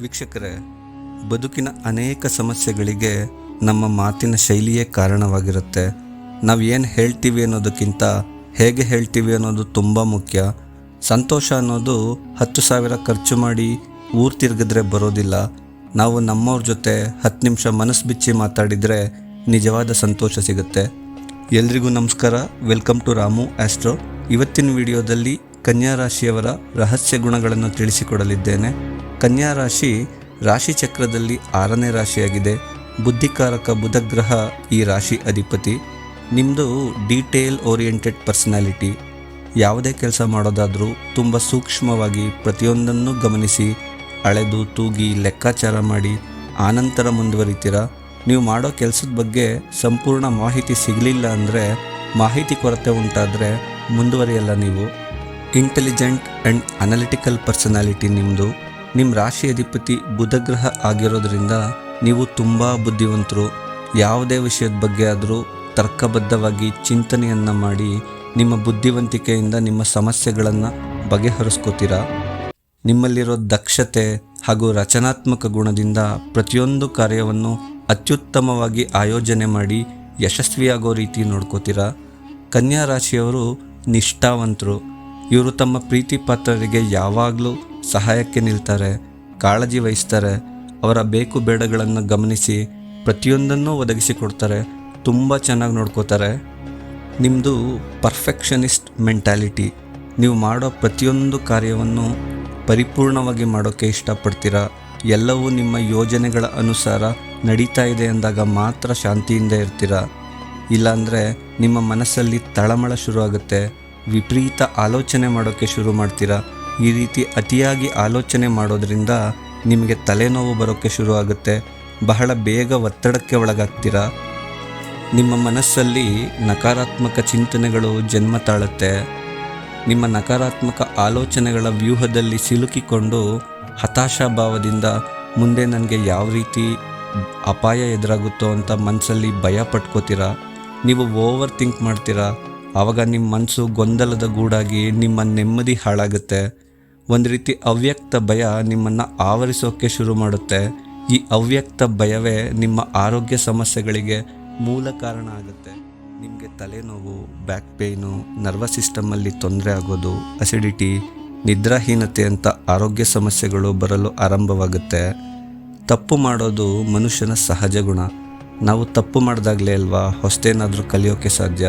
ವೀಕ್ಷಕರೇ, ಬದುಕಿನ ಅನೇಕ ಸಮಸ್ಯೆಗಳಿಗೆ ನಮ್ಮ ಮಾತಿನ ಶೈಲಿಯೇ ಕಾರಣವಾಗಿರುತ್ತೆ. ನಾವು ಏನು ಹೇಳ್ತೀವಿ ಅನ್ನೋದಕ್ಕಿಂತ ಹೇಗೆ ಹೇಳ್ತೀವಿ ಅನ್ನೋದು ತುಂಬ ಮುಖ್ಯ. ಸಂತೋಷ ಅನ್ನೋದು ಹತ್ತು ಸಾವಿರ ಖರ್ಚು ಮಾಡಿ ಊರು ತಿರುಗಿದ್ರೆ ಬರೋದಿಲ್ಲ. ನಾವು ನಮ್ಮವ್ರ ಜೊತೆ ಹತ್ತು ನಿಮಿಷ ಮನಸ್ಸು ಬಿಚ್ಚಿ ಮಾತಾಡಿದರೆ ನಿಜವಾದ ಸಂತೋಷ ಸಿಗುತ್ತೆ. ಎಲ್ರಿಗೂ ನಮಸ್ಕಾರ. Welcome to Ramu astro. ಇವತ್ತಿನ ವಿಡಿಯೋದಲ್ಲಿ ಕನ್ಯಾ ರಾಶಿಯವರ ರಹಸ್ಯ ಗುಣಗಳನ್ನು ತಿಳಿಸಿಕೊಡಲಿದ್ದೇನೆ. ಕನ್ಯಾ ರಾಶಿ ರಾಶಿ ಚಕ್ರದಲ್ಲಿ ಆರನೇ ರಾಶಿಯಾಗಿದೆ. ಬುದ್ಧಿಕಾರಕ ಬುಧಗ್ರಹ ಈ ರಾಶಿ ಅಧಿಪತಿ. ನಿಮ್ಮದು ಡೀಟೇಲ್ ಓರಿಯೆಂಟೆಡ್ ಪರ್ಸನಾಲಿಟಿ. ಯಾವುದೇ ಕೆಲಸ ಮಾಡೋದಾದರೂ ತುಂಬ ಸೂಕ್ಷ್ಮವಾಗಿ ಪ್ರತಿಯೊಂದನ್ನು ಗಮನಿಸಿ, ಅಳೆದು, ತೂಗಿ, ಲೆಕ್ಕಾಚಾರ ಮಾಡಿ, ಆನಂತರ ಮುಂದುವರಿತೀರಾ? ನೀವು ಮಾಡೋ ಕೆಲಸದ ಬಗ್ಗೆ ಸಂಪೂರ್ಣ ಮಾಹಿತಿ ಸಿಗಲಿಲ್ಲ ಅಂದರೆ ಮಾಹಿತಿ ಕೊರತೆ ಉಂಟಾದರೆ ಮುಂದುವರಿಯಲ್ಲ ನೀವು. ಇಂಟೆಲಿಜೆಂಟ್ ಆ್ಯಂಡ್ ಅನಲಿಟಿಕಲ್ ಪರ್ಸನಾಲಿಟಿ ನಿಮ್ಮದು ನಿಮ್ಮ ರಾಶಿ ಅಧಿಪತಿ ಬುಧಗ್ರಹ ಆಗಿರೋದ್ರಿಂದ ನೀವು ತುಂಬ ಬುದ್ಧಿವಂತರು. ಯಾವುದೇ ವಿಷಯದ ಬಗ್ಗೆ ಆದರೂ ತರ್ಕಬದ್ಧವಾಗಿ ಚಿಂತನೆಯನ್ನು ಮಾಡಿ ನಿಮ್ಮ ಬುದ್ಧಿವಂತಿಕೆಯಿಂದ ನಿಮ್ಮ ಸಮಸ್ಯೆಗಳನ್ನು ಬಗೆಹರಿಸ್ಕೋತೀರಾ? ನಿಮ್ಮಲ್ಲಿರೋ ದಕ್ಷತೆ ಹಾಗೂ ರಚನಾತ್ಮಕ ಗುಣದಿಂದ ಪ್ರತಿಯೊಂದು ಕಾರ್ಯವನ್ನು ಅತ್ಯುತ್ತಮವಾಗಿ ಆಯೋಜನೆ ಮಾಡಿ ಯಶಸ್ವಿಯಾಗೋ ರೀತಿ ನೋಡ್ಕೋತೀರಾ? ಕನ್ಯಾ ರಾಶಿಯವರು ನಿಷ್ಠಾವಂತರು. ಇವರು ತಮ್ಮ ಪ್ರೀತಿ ಪಾತ್ರರಿಗೆ ಯಾವಾಗಲೂ ಸಹಾಯಕ್ಕೆ ನಿಲ್ತಾರೆ, ಕಾಳಜಿ ವಹಿಸ್ತಾರೆ, ಅವರ ಬೇಕು ಬೇಡಗಳನ್ನು ಗಮನಿಸಿ ಪ್ರತಿಯೊಂದನ್ನು ಒದಗಿಸಿಕೊಡ್ತಾರೆ, ತುಂಬ ಚೆನ್ನಾಗಿ ನೋಡ್ಕೋತಾರೆ. ನಿಮ್ಮದು ಪರ್ಫೆಕ್ಷನಿಸ್ಟ್ ಮೆಂಟ್ಯಾಲಿಟಿ ನೀವು ಮಾಡೋ ಪ್ರತಿಯೊಂದು ಕಾರ್ಯವನ್ನು ಪರಿಪೂರ್ಣವಾಗಿ ಮಾಡೋಕ್ಕೆ ಇಷ್ಟಪಡ್ತೀರಾ? ಎಲ್ಲವೂ ನಿಮ್ಮ ಯೋಜನೆಗಳ ಅನುಸಾರ ನಡೀತಾ ಇದೆ ಅಂದಾಗ ಮಾತ್ರ ಶಾಂತಿಯಿಂದ ಇರ್ತೀರಾ? ಇಲ್ಲಾಂದರೆ ನಿಮ್ಮ ಮನಸ್ಸಲ್ಲಿ ತಳಮಳ ಶುರುವಾಗುತ್ತೆ, ವಿಪರೀತ ಆಲೋಚನೆ ಮಾಡೋಕ್ಕೆ ಶುರು ಮಾಡ್ತೀರಾ? ಈ ರೀತಿ ಅತಿಯಾಗಿ ಆಲೋಚನೆ ಮಾಡೋದ್ರಿಂದ ನಿಮಗೆ ತಲೆನೋವು ಬರೋಕ್ಕೆ ಶುರುವಾಗುತ್ತೆ. ಬಹಳ ಬೇಗ ಒತ್ತಡಕ್ಕೆ ಒಳಗಾಗ್ತೀರಾ? ನಿಮ್ಮ ಮನಸ್ಸಲ್ಲಿ ನಕಾರಾತ್ಮಕ ಚಿಂತನೆಗಳು ಜನ್ಮ ತಾಳುತ್ತೆ. ನಿಮ್ಮ ನಕಾರಾತ್ಮಕ ಆಲೋಚನೆಗಳ ವ್ಯೂಹದಲ್ಲಿ ಸಿಲುಕಿಕೊಂಡು ಹತಾಶಾಭಾವದಿಂದ ಮುಂದೆ ನನಗೆ ಯಾವ ರೀತಿ ಅಪಾಯ ಎದುರಾಗುತ್ತೋ ಅಂತ ಮನಸ್ಸಲ್ಲಿ ಭಯ ಪಟ್ಕೋತೀರಾ? ನೀವು ಓವರ್ ಥಿಂಕ್ ಮಾಡ್ತೀರಾ? ಆವಾಗ ನಿಮ್ಮ ಮನಸ್ಸು ಗೊಂದಲದ ಗೂಡಾಗಿ ನಿಮ್ಮ ನೆಮ್ಮದಿ ಹಾಳಾಗುತ್ತೆ. ಒಂದು ರೀತಿ ಅವ್ಯಕ್ತ ಭಯ ನಿಮ್ಮನ್ನು ಆವರಿಸೋಕ್ಕೆ ಶುರು ಮಾಡುತ್ತೆ. ಈ ಅವ್ಯಕ್ತ ಭಯವೇ ನಿಮ್ಮ ಆರೋಗ್ಯ ಸಮಸ್ಯೆಗಳಿಗೆ ಮೂಲ ಕಾರಣ ಆಗುತ್ತೆ. ನಿಮಗೆ ತಲೆನೋವು ಬ್ಯಾಕ್ ಪೇಯ್ನು ನರ್ವಸ್ ಸಿಸ್ಟಮಲ್ಲಿ ತೊಂದರೆ ಆಗೋದು ಅಸಿಡಿಟಿ ನಿದ್ರಾಹೀನತೆ ಅಂತ ಆರೋಗ್ಯ ಸಮಸ್ಯೆಗಳು ಬರಲು ಆರಂಭವಾಗುತ್ತೆ. ತಪ್ಪು ಮಾಡೋದು ಮನುಷ್ಯನ ಸಹಜ ಗುಣ. ನಾವು ತಪ್ಪು ಮಾಡಿದಾಗಲೇ ಅಲ್ವಾ ಹೊಸ್ತೇನಾದರೂ ಕಲಿಯೋಕ್ಕೆ ಸಾಧ್ಯ?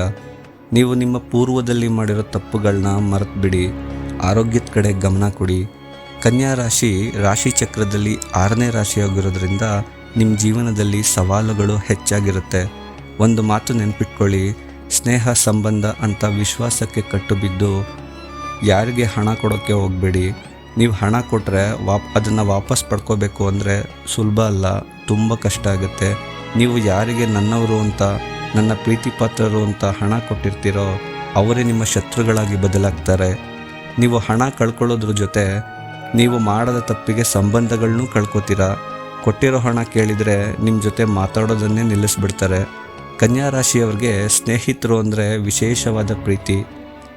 ನೀವು ನಿಮ್ಮ ಪೂರ್ವದಲ್ಲಿ ಮಾಡಿರೋ ತಪ್ಪುಗಳನ್ನ ಮರೆತುಬಿಡಿ. ಆರೋಗ್ಯದ ಕಡೆ ಗಮನ ಕೊಡಿ. ಕನ್ಯಾ ರಾಶಿ ರಾಶಿ ಚಕ್ರದಲ್ಲಿ ಆರನೇ ರಾಶಿಯಾಗಿರೋದ್ರಿಂದ ನಿಮ್ಮ ಜೀವನದಲ್ಲಿ ಸವಾಲುಗಳು ಹೆಚ್ಚಾಗಿರುತ್ತೆ. ಒಂದು ಮಾತು ನೆನಪಿಟ್ಕೊಳ್ಳಿ. ಸ್ನೇಹ ಸಂಬಂಧ ಅಂತ ವಿಶ್ವಾಸಕ್ಕೆ ಕಟ್ಟು ಬಿದ್ದು ಯಾರಿಗೆ ಹಣ ಕೊಡೋಕ್ಕೆ ಹೋಗಬೇಡಿ. ನೀವು ಹಣ ಕೊಟ್ಟರೆ ವಾಪ್, ಅದನ್ನು ವಾಪಸ್ ಪಡ್ಕೋಬೇಕು ಅಂದರೆ ಸುಲಭ ಅಲ್ಲ, ತುಂಬ ಕಷ್ಟ ಆಗುತ್ತೆ. ನೀವು ಯಾರಿಗೆ ನನ್ನವರು ಅಂತ, ನನ್ನ ಪ್ರೀತಿ ಪಾತ್ರರು ಅಂತ ಹಣ ಕೊಟ್ಟಿರ್ತೀರೋ, ಅವರೇ ನಿಮ್ಮ ಶತ್ರುಗಳಾಗಿ ಬದಲಾಗ್ತಾರೆ. ನೀವು ಹಣ ಕಳ್ಕೊಳ್ಳೋದ್ರ ಜೊತೆ ನೀವು ಮಾಡದ ತಪ್ಪಿಗೆ ಸಂಬಂಧಗಳನ್ನೂ ಕಳ್ಕೊತೀರಾ. ಕೊಟ್ಟಿರೋ ಹಣ ಕೇಳಿದರೆ ನಿಮ್ಮ ಜೊತೆ ಮಾತಾಡೋದನ್ನೇ ನಿಲ್ಲಿಸ್ಬಿಡ್ತಾರೆ. ಕನ್ಯಾ ರಾಶಿಯವ್ರಿಗೆ ಸ್ನೇಹಿತರು ಅಂದರೆ ವಿಶೇಷವಾದ ಪ್ರೀತಿ.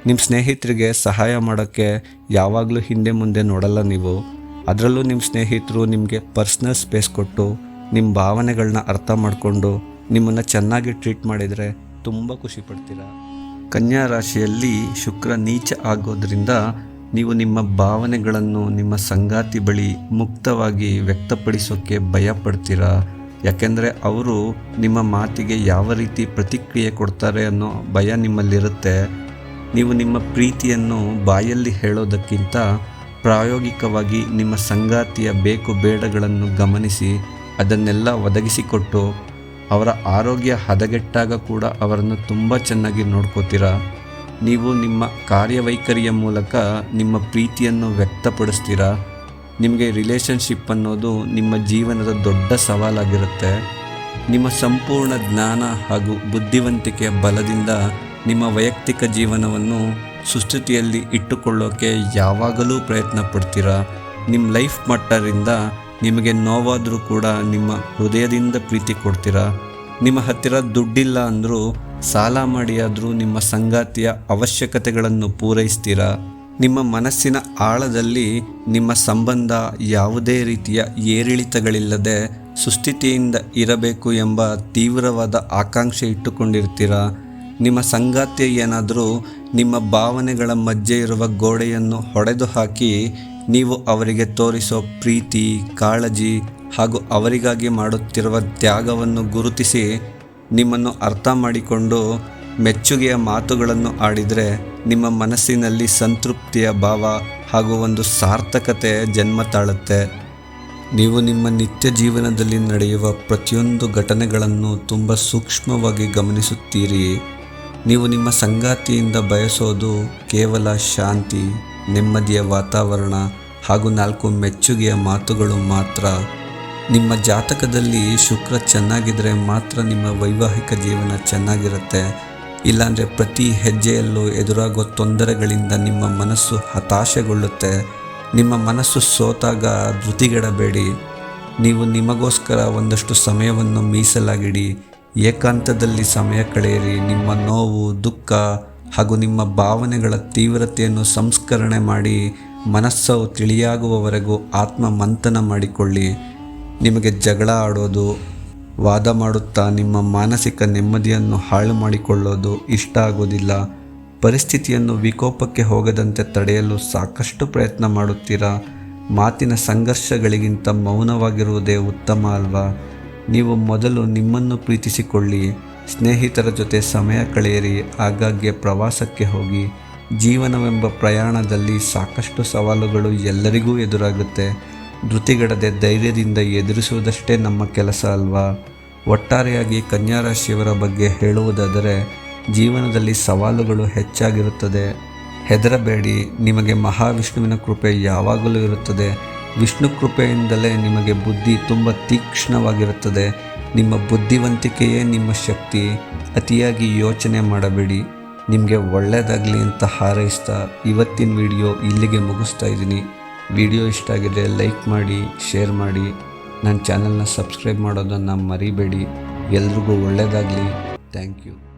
ನಿಮ್ಮ ಸ್ನೇಹಿತರಿಗೆ ಸಹಾಯ ಮಾಡೋಕ್ಕೆ ಯಾವಾಗಲೂ ಹಿಂದೆ ಮುಂದೆ ನೋಡಲ್ಲ ನೀವು. ಅದರಲ್ಲೂ ನಿಮ್ಮ ಸ್ನೇಹಿತರು ನಿಮಗೆ ಪರ್ಸ್ನಲ್ ಸ್ಪೇಸ್ ಕೊಟ್ಟು ನಿಮ್ಮ ಭಾವನೆಗಳನ್ನ ಅರ್ಥ ಮಾಡಿಕೊಂಡು ನಿಮ್ಮನ್ನು ಚೆನ್ನಾಗಿ ಟ್ರೀಟ್ ಮಾಡಿದರೆ ತುಂಬ ಖುಷಿ ಪಡ್ತೀರಾ? ಕನ್ಯಾ ರಾಶಿಯಲ್ಲಿ ಶುಕ್ರ ನೀಚ ಆಗೋದ್ರಿಂದ ನೀವು ನಿಮ್ಮ ಭಾವನೆಗಳನ್ನು ನಿಮ್ಮ ಸಂಗಾತಿ ಬಳಿ ಮುಕ್ತವಾಗಿ ವ್ಯಕ್ತಪಡಿಸೋಕ್ಕೆ ಭಯ ಪಡ್ತೀರಾ ಯಾಕೆಂದರೆ ಅವರು ನಿಮ್ಮ ಮಾತಿಗೆ ಯಾವ ರೀತಿ ಪ್ರತಿಕ್ರಿಯೆ ಕೊಡ್ತಾರೆ ಅನ್ನೋ ಭಯ ನಿಮ್ಮಲ್ಲಿರುತ್ತೆ. ನೀವು ನಿಮ್ಮ ಪ್ರೀತಿಯನ್ನು ಬಾಯಲ್ಲಿ ಹೇಳೋದಕ್ಕಿಂತ ಪ್ರಾಯೋಗಿಕವಾಗಿ ನಿಮ್ಮ ಸಂಗಾತಿಯ ಬೇಕು ಬೇಡಗಳನ್ನು ಗಮನಿಸಿ ಅದನ್ನೆಲ್ಲ ಒದಗಿಸಿಕೊಟ್ಟು ಅವರ ಆರೋಗ್ಯ ಹದಗೆಟ್ಟಾಗ ಕೂಡ ಅವರನ್ನು ತುಂಬ ಚೆನ್ನಾಗಿ ನೋಡ್ಕೋತೀರಾ? ನೀವು ನಿಮ್ಮ ಕಾರ್ಯವೈಖರಿಯ ಮೂಲಕ ನಿಮ್ಮ ಪ್ರೀತಿಯನ್ನು ವ್ಯಕ್ತಪಡಿಸ್ತೀರಾ? ನಿಮಗೆ ರಿಲೇಷನ್ಶಿಪ್ ಅನ್ನೋದು ನಿಮ್ಮ ಜೀವನದ ದೊಡ್ಡ ಸವಾಲಾಗಿರುತ್ತೆ. ನಿಮ್ಮ ಸಂಪೂರ್ಣ ಜ್ಞಾನ ಹಾಗೂ ಬುದ್ಧಿವಂತಿಕೆಯ ಬಲದಿಂದ ನಿಮ್ಮ ವೈಯಕ್ತಿಕ ಜೀವನವನ್ನು ಸುಸ್ಥಿತಿಯಲ್ಲಿ ಇಟ್ಟುಕೊಳ್ಳೋಕೆ ಯಾವಾಗಲೂ ಪ್ರಯತ್ನ ಪಡ್ತೀರಾ ನಿಮ್ಮ ಲೈಫ್ ಮಟ್ಟರಿಂದ ನಿಮಗೆ ನೋವಾದರೂ ಕೂಡ ನಿಮ್ಮ ಹೃದಯದಿಂದ ಪ್ರೀತಿ ಕೊಡ್ತೀರಾ? ನಿಮ್ಮ ಹತ್ತಿರ ದುಡ್ಡಿಲ್ಲ ಅಂದರೂ, ಸಾಲ ಮಾಡಿಯಾದರೂ ನಿಮ್ಮ ಸಂಗಾತಿಯ ಅವಶ್ಯಕತೆಗಳನ್ನು ಪೂರೈಸ್ತೀರಾ? ನಿಮ್ಮ ಮನಸ್ಸಿನ ಆಳದಲ್ಲಿ ನಿಮ್ಮ ಸಂಬಂಧ ಯಾವುದೇ ರೀತಿಯ ಏರಿಳಿತಗಳಿಲ್ಲದೆ ಸುಸ್ಥಿತಿಯಿಂದ ಇರಬೇಕು ಎಂಬ ತೀವ್ರವಾದ ಆಕಾಂಕ್ಷೆ ಇಟ್ಟುಕೊಂಡಿರ್ತೀರಾ? ನಿಮ್ಮ ಸಂಗಾತಿ ಏನಾದರೂ ನಿಮ್ಮ ಭಾವನೆಗಳ ಮಧ್ಯೆ ಇರುವ ಗೋಡೆಯನ್ನು ಹೊಡೆದು ಹಾಕಿ ನೀವು ಅವರಿಗೆ ತೋರಿಸೋ ಪ್ರೀತಿ, ಕಾಳಜಿ ಹಾಗೂ ಅವರಿಗಾಗಿ ಮಾಡುತ್ತಿರುವ ತ್ಯಾಗವನ್ನು ಗುರುತಿಸಿ ನಿಮ್ಮನ್ನು ಅರ್ಥ ಮಾಡಿಕೊಂಡು ಮೆಚ್ಚುಗೆಯ ಮಾತುಗಳನ್ನು ಆಡಿದರೆ ನಿಮ್ಮ ಮನಸ್ಸಿನಲ್ಲಿ ಸಂತೃಪ್ತಿಯ ಭಾವ ಹಾಗೂ ಒಂದು ಸಾರ್ಥಕತೆ ಜನ್ಮ ತಾಳುತ್ತೆ. ನೀವು ನಿಮ್ಮ ನಿತ್ಯ ಜೀವನದಲ್ಲಿ ನಡೆಯುವ ಪ್ರತಿಯೊಂದು ಘಟನೆಗಳನ್ನು ತುಂಬ ಸೂಕ್ಷ್ಮವಾಗಿ ಗಮನಿಸುತ್ತೀರಿ. ನೀವು ನಿಮ್ಮ ಸಂಗಾತಿಯಿಂದ ಬಯಸೋದು ಕೇವಲ ಶಾಂತಿ ನೆಮ್ಮದಿಯ ವಾತಾವರಣ ಹಾಗೂ ನಾಲ್ಕು ಮೆಚ್ಚುಗೆಯ ಮಾತುಗಳು ಮಾತ್ರ. ನಿಮ್ಮ ಜಾತಕದಲ್ಲಿ ಶುಕ್ರ ಚೆನ್ನಾಗಿದ್ದರೆ ಮಾತ್ರ ನಿಮ್ಮ ವೈವಾಹಿಕ ಜೀವನ ಚೆನ್ನಾಗಿರುತ್ತೆ. ಇಲ್ಲಾಂದರೆ ಪ್ರತಿ ಹೆಜ್ಜೆಯಲ್ಲೂ ಎದುರಾಗೋ ತೊಂದರೆಗಳಿಂದ ನಿಮ್ಮ ಮನಸ್ಸು ಹತಾಶೆಗೊಳ್ಳುತ್ತೆ. ನಿಮ್ಮ ಮನಸ್ಸು ಸೋತಾಗ ಧೃತಿಗೆಡಬೇಡಿ ನೀವು ನಿಮಗೋಸ್ಕರ ಒಂದಷ್ಟು ಸಮಯವನ್ನು ಮೀಸಲಾಗಿಡಿ. ಏಕಾಂತದಲ್ಲಿ ಸಮಯ ಕಳೆಯಿರಿ. ನಿಮ್ಮ ನೋವು, ದುಃಖ ಹಾಗೂ ನಿಮ್ಮ ಭಾವನೆಗಳ ತೀವ್ರತೆಯನ್ನು ಸಂಸ್ಕರಣೆ ಮಾಡಿ ಮನಸ್ಸು ತಿಳಿಯಾಗುವವರೆಗೂ ಆತ್ಮ ಮಂಥನ ಮಾಡಿಕೊಳ್ಳಿ. ನಿಮಗೆ ಜಗಳ ಆಡೋದು, ವಾದ ಮಾಡುತ್ತಾ ನಿಮ್ಮ ಮಾನಸಿಕ ನೆಮ್ಮದಿಯನ್ನು ಹಾಳು ಮಾಡಿಕೊಳ್ಳೋದು ಇಷ್ಟ ಆಗೋದಿಲ್ಲ. ಪರಿಸ್ಥಿತಿಯನ್ನು ವಿಕೋಪಕ್ಕೆ ಹೋಗದಂತೆ ತಡೆಯಲು ಸಾಕಷ್ಟು ಪ್ರಯತ್ನ ಮಾಡುತ್ತೀರಾ? ಮಾತಿನ ಸಂಘರ್ಷಗಳಿಗಿಂತ ಮೌನವಾಗಿರುವುದೇ ಉತ್ತಮ ಅಲ್ವಾ? ನೀವು ಮೊದಲು ನಿಮ್ಮನ್ನು ಪ್ರೀತಿಸಿಕೊಳ್ಳಿ. ಸ್ನೇಹಿತರ ಜೊತೆ ಸಮಯ ಕಳೆಯಿರಿ, ಆಗಾಗ್ಗೆ ಪ್ರವಾಸಕ್ಕೆ ಹೋಗಿ. ಜೀವನವೆಂಬ ಪ್ರಯಾಣದಲ್ಲಿ ಸಾಕಷ್ಟು ಸವಾಲುಗಳು ಎಲ್ಲರಿಗೂ ಎದುರಾಗುತ್ತೆ. ಧೃತಿಗಡದೆ ಧೈರ್ಯದಿಂದ ಎದುರಿಸುವುದಷ್ಟೇ ನಮ್ಮ ಕೆಲಸ ಅಲ್ವಾ? ಒಟ್ಟಾರೆಯಾಗಿ ಕನ್ಯಾ ರಾಶಿಯವರ ಬಗ್ಗೆ ಹೇಳುವುದಾದರೆ, ಜೀವನದಲ್ಲಿ ಸವಾಲುಗಳು ಹೆಚ್ಚಾಗಿರುತ್ತದೆ. ಹೆದರಬೇಡಿ, ನಿಮಗೆ ಮಹಾವಿಷ್ಣುವಿನ ಕೃಪೆ ಯಾವಾಗಲೂ ಇರುತ್ತದೆ. ವಿಷ್ಣು ಕೃಪೆಯಿಂದಲೇ ನಿಮಗೆ ಬುದ್ಧಿ ತುಂಬ ತೀಕ್ಷ್ಣವಾಗಿರುತ್ತದೆ. ನಿಮ್ಮ ಬುದ್ಧಿವಂತಿಕೆಯೇ ನಿಮ್ಮ ಶಕ್ತಿ. ಅತಿಯಾಗಿ ಯೋಚನೆ ಮಾಡಬೇಡಿ. ನಿಮಗೆ ಒಳ್ಳೆಯದಾಗಲಿ ಅಂತ ಹಾರೈಸ್ತಾ ಇವತ್ತಿನ ವಿಡಿಯೋ ಇಲ್ಲಿಗೆ ಮುಗಿಸ್ತಾ ಇದ್ದೀನಿ. ವಿಡಿಯೋ ಇಷ್ಟ ಆಗಿದ್ರೆ ಲೈಕ್ ಮಾಡಿ, ಶೇರ್ ಮಾಡಿ. ನನ್ನ ಚಾನಲ್ನ ಸಬ್ಸ್ಕ್ರೈಬ್ ಮಾಡೋದನ್ನು ಮರಿಬೇಡಿ. ಎಲ್ರಿಗೂ ಒಳ್ಳೆಯದಾಗಲಿ ಥ್ಯಾಂಕ್ ಯು.